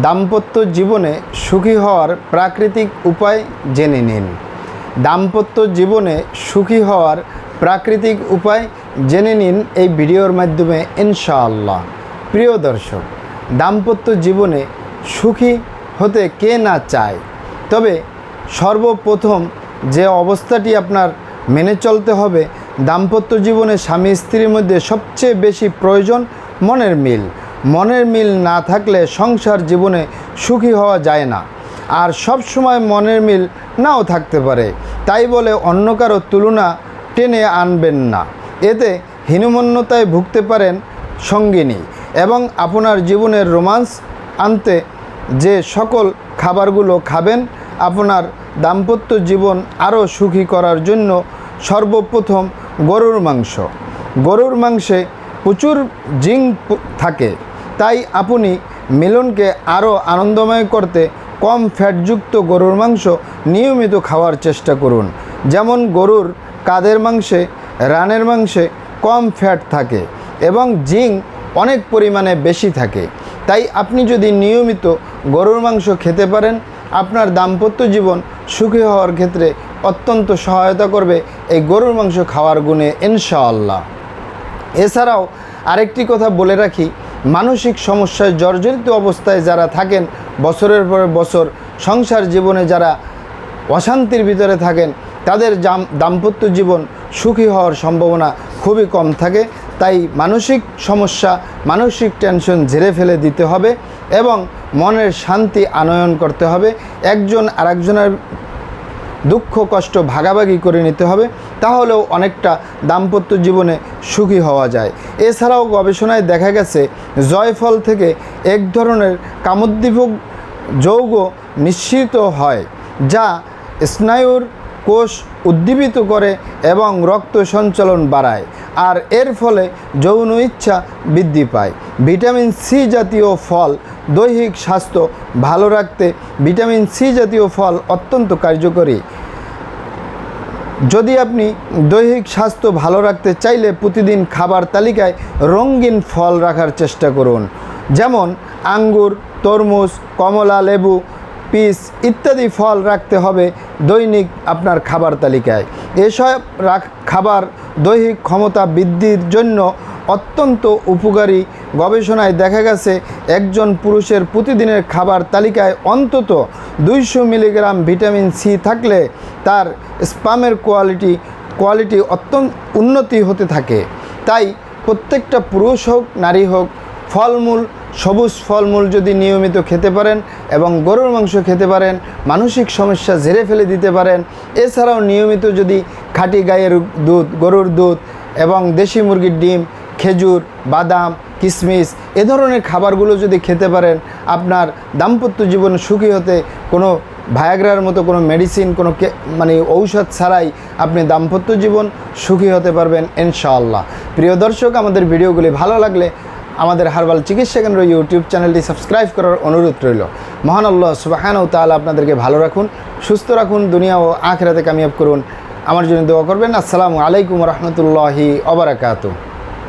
দাম্পত্য জীবনে সুখী হওয়ার প্রাকৃতিক উপায় জেনে নিন। দাম্পত্য জীবনে সুখী হওয়ার প্রাকৃতিক উপায় জেনে নিন এই ভিডিওর মাধ্যমে, ইনশাআল্লাহ। প্রিয় দর্শক, দাম্পত্য জীবনে সুখী হতে কে না চায়? তবে সর্বপ্রথম যে অবস্থাটি আপনার মেনে চলতে হবে, দাম্পত্য জীবনে স্বামী স্ত্রীর মধ্যে সবচেয়ে বেশি প্রয়োজন মনের মিল। মনের মিল না থাকলে সংসার জীবনে সুখী হওয়া যায় না। আর সব সময় মনের মিল নাও থাকতে পারে। তাই বলে অন্য কারও তুলনা টেনে আনবেন না। এতে হীনমন্যতায় ভুগতে পারেন সঙ্গিনী এবং আপনার জীবনের রোমান্স আনতে যে সকল খাবারগুলো খাবেন, আপনার দাম্পত্য জীবন আরও সুখী করার জন্য সর্বপ্রথম গরুর মাংস। গরুর মাংসে প্রচুর জিঙ্ক থাকে। তাই আপনি মিলনকে আরও আনন্দময় করতে কম ফ্যাটযুক্ত গরুর মাংস নিয়মিত খাওয়ার চেষ্টা করুন। যেমন গরুর কাদের মাংসে, রানের মাংসে কম ফ্যাট থাকে এবং জিঙ্ক অনেক পরিমাণে বেশি থাকে। তাই আপনি যদি নিয়মিত গরুর মাংস খেতে পারেন, আপনার দাম্পত্য জীবন সুখী হওয়ার ক্ষেত্রে অত্যন্ত সহায়তা করবে এই গরুর মাংস খাওয়ার গুণে, ইনশাআল্লাহ। এছাড়াও আরেকটি কথা বলে রাখি মানসিক সমস্যায় জর্জরিত অবস্থায় যারা থাকেন, বছরের পর বছর সংসার জীবনে যারা অশান্তির ভিতরে থাকেন, তাদের দাম্পত্য জীবন সুখী হওয়ার সম্ভাবনা খুবই কম থাকে। তাই মানসিক সমস্যা, মানসিক টেনশন ঝেড়ে ফেলে দিতে হবে এবং মনের শান্তি আনয়ন করতে হবে। একজন আরেকজনের দুঃখ, কষ্ট ভাগাভাগি করে নিতে হবে, তাহলেও অনেকটা দাম্পত্য জীবনে সুখী হওয়া যায়। এছাড়াও গবেষণায় দেখা গেছে, জয়ফল থেকে এক ধরনের কামোদ্দীপক যৌগ নিশ্চিত হয়, যা স্নায়ুর কোষ উদ্দীপিত করে এবং রক্ত সঞ্চালন বাড়ায়, আর এর ফলে যৌন ইচ্ছা বৃদ্ধি পায়। ভিটামিন সি জাতীয় ফল দৈহিক স্বাস্থ্য ভালো রাখতে ভিটামিন সি জাতীয় ফল অত্যন্ত কার্যকরী। যদি আপনি দৈহিক স্বাস্থ্য ভালো রাখতে চাইলে প্রতিদিন খাবার তালিকায় রঙিন ফল রাখার চেষ্টা করুন, যেমন আঙ্গুর, তরমুজ, কমলা, লেবু, পিস ইত্যাদি ফল রাখতে হবে দৈনিক আপনার খাবার তালিকায়। এসব রাখ, খাবার দৈহিক ক্ষমতা বৃদ্ধির জন্য অত্যন্ত উপকারী। গবেষণায় দেখা গেছে, একজন পুরুষের প্রতিদিনের খাবার তালিকায় অন্তত দুইশো মিলিগ্রাম ভিটামিন সি থাকলে তার স্পামের কোয়ালিটি কোয়ালিটি অত্যন্ত উন্নতি হতে থাকে। তাই প্রত্যেকটা পুরুষ হোক, নারী হোক, ফলমূল, সবুজ ফলমূল যদি নিয়মিত খেতে পারেন এবং গরুর মাংস খেতে পারেন, মানসিক সমস্যা ঝেড়ে ফেলে দিতে পারেন, এছাড়াও নিয়মিত যদি খাঁটি গায়ের দুধ, গরুর দুধ এবং দেশি মুরগির ডিম খেজুর, বাদাম কিশমিশ এ ধরনের খাবারগুলো যদি খেতে পারেন, আপনার দাম্পত্য জীবন সুখী হতে কোনো ভায়াগ্রার মতো কোনো মেডিসিন কোনো মানে ঔষধ ছাড়াই আপনি দাম্পত্য জীবন সুখী হতে পারবেন ইনশাআল্লাহ। প্রিয় দর্শক, আমাদের ভিডিওগুলি ভালো লাগলে আমাদের হারবাল চিকিৎসা কেন্দ্র ইউটিউব চ্যানেলটি সাবস্ক্রাইব করার অনুরোধ রইল। মহান আল্লাহ ও তাহলে আপনাদেরকে ভালো রাখুন, সুস্থ রাখুন, দুনিয়া ও আখেরাতে কামিয়াব করুন। আমার জন্য দোয়া করবেন। আসসালামু আলাইকুম রহমতুল্লাহি অবরাকাতু